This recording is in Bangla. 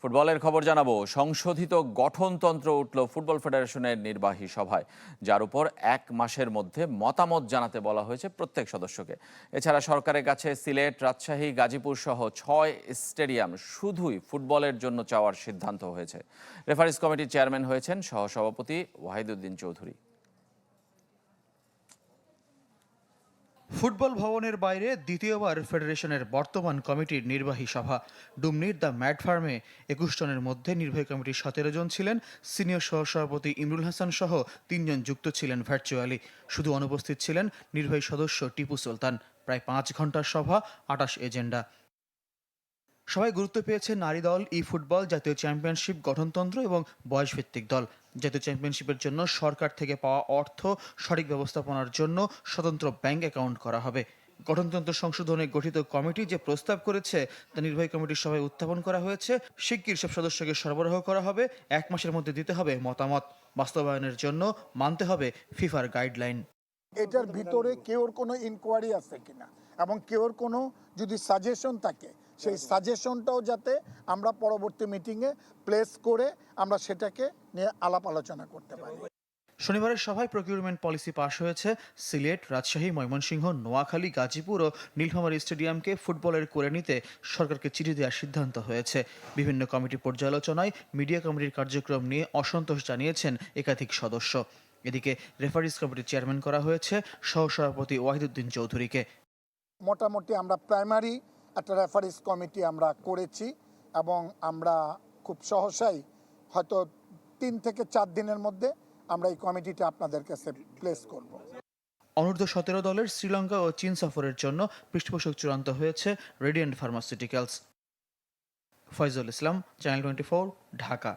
ফুটবলের খবর জানাব। সংশোধিত গঠনতন্ত্র উঠল ফুটবল ফেডারেশনের নির্বাহী সভায়, যার উপর এক মাসের মধ্যে মতামত জানাতে বলা হয়েছে প্রত্যেক সদস্যকে। এছাড়া সরকারের কাছে সিলেট, রাজশাহী, গাজীপুর সহ ছয় স্টেডিয়াম শুধুই ফুটবলের জন্য চাওয়ার সিদ্ধান্ত হয়েছে। রেফারিস কমিটির চেয়ারম্যান হয়েছেন সহসভাপতি ওয়াহিদুদ্দিন চৌধুরী। ফুটবল ভবনের বাইরে দ্বিতীয়বার ফেডারেশনের বর্তমান কমিটির নির্বাহী সভা। ডুমনির দ্য ম্যাট ফার্মে একুশ জনের মধ্যে নির্বাহী কমিটির সতেরো জন ছিলেন। সিনিয়র সহসভাপতি ইমরুল হাসান সহ তিনজন যুক্ত ছিলেন ভার্চুয়ালি। শুধু অনুপস্থিত ছিলেন নির্বাহী সদস্য টিপু সুলতান। প্রায় পাঁচ ঘণ্টার সভা, আটাশ এজেন্ডা। সবাই গুরুত্ব পেয়েছে নারী দল, ই ফুটবল, জাতীয় চ্যাম্পিয়নশিপ, গঠনতন্ত্র এবং বয়সভিত্তিক দল। জাতীয় চ্যাম্পিয়নশিপের জন্য সরকার থেকে পাওয়া অর্থ, সঠিক ব্যবস্থাপনার জন্য স্বতন্ত্র ব্যাংক অ্যাকাউন্ট করা হবে। গঠনতন্ত্র সংশোধনে গঠিত কমিটি যে প্রস্তাব করেছে, তা নির্বাহী কমিটির সভায় উত্থাপন করা হয়েছে। শিগগির সব সদস্যকে সরবরাহ করা হবে। এক মাসের মধ্যে দিতে হবে মতামত। বাস্তবায়নের জন্য মানতে হবে ফিফার গাইডলাইন। এটার ভিতরে কেউর কোনো ইনকোয়ারি আছে কিনা? এবং কেউর কোনো যদি সাজেশন থাকে সেই সাজেশনটাও যাতে আমরা পরবর্তী মিটিংয়ে প্লেস করে আমরা সেটাকে নিয়ে আলাপ আলোচনা করতে পারি। শনিবারের সভায় প্রকিউরমেন্ট পলিসি পাশ হয়েছে। সিলেট রাজশাহী ময়মনসিংহ নোয়াখালী গাজীপুর ও নীলফামারী স্টেডিয়ামকে ফুটবলের করে নিতে সরকারকে চিঠি দেওয়ার সিদ্ধান্ত হয়েছে। বিভিন্ন কমিটি পর্যালোচনায় মিডিয়া কমিটির কার্যক্রম নিয়ে অসন্তোষ জানিয়েছেন একাধিক সদস্য। এদিকে রেফারিজ কমিটির চেয়ারম্যান করা হয়েছে সহসভাপতি ওয়াহিদুদ্দিন চৌধুরীকে। মোটামুটি আমরা প্রাইমারি একটা রেফারিস কমিটি আমরা করেছি এবং আমরা খুব সহসাই হয়তো তিন থেকে চার দিনের মধ্যে আমরা এই কমিটিটা আপনাদের কাছে প্লেস করব। অনূর্ধ্ব সতেরো দলের শ্রীলঙ্কা ও চীন সফরের জন্য পৃষ্ঠপোষক চূড়ান্ত হয়েছে Radiant Pharmaceuticals Foyzul Islam channel twenty Dhaka.